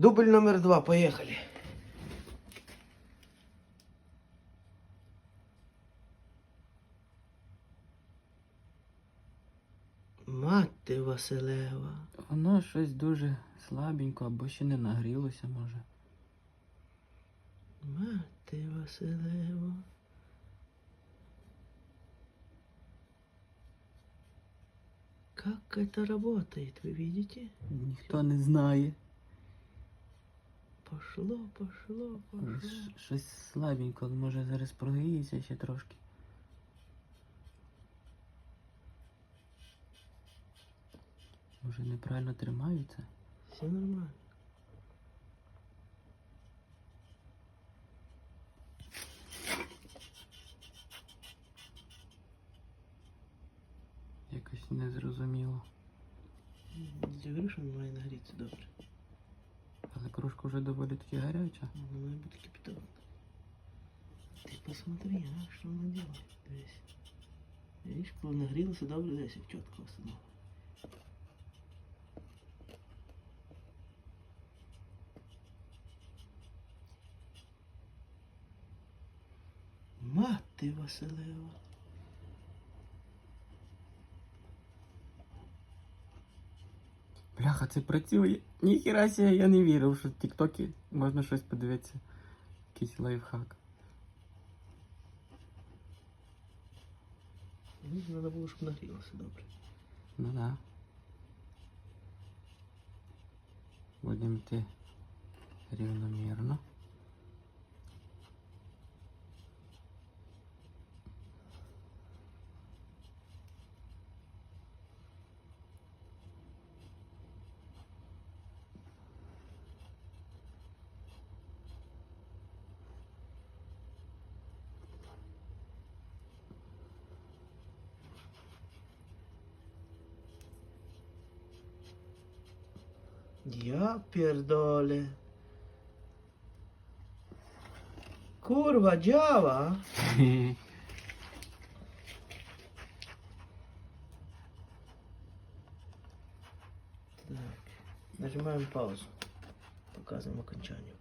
Дубль номер два, поехали. Мати Василева. Воно щось дуже слабенько або ще не нагрілося, може. Мати Василева. Как это работает, вы видите? Ніхто не знає. Пошло, пошло, пошло. Щось слабенько, може зараз прогріється ще трошки. Може неправильно тримаються? Все нормально. Якось незрозуміло. Я говорю, що має нагріться добре. Але кружка вже доволі таки гаряча. Воно має бути кипяток. Ти посмотри, а, що воно делает. Дивись. Видиш, коли нагрілося добре, десь як чітко встановлено. Мати Василева. Бляха, це працює. Ніхіра себе, я не вірив, що в Тіктокі можна щось подивитися. Якийсь лайфхак. Мені треба було, щоб нагрілося добре. Ну да. Будемо йти рівномірно. Я пердоле. Курва, Джава. Так. Нажимаем паузу. Показываем окончание.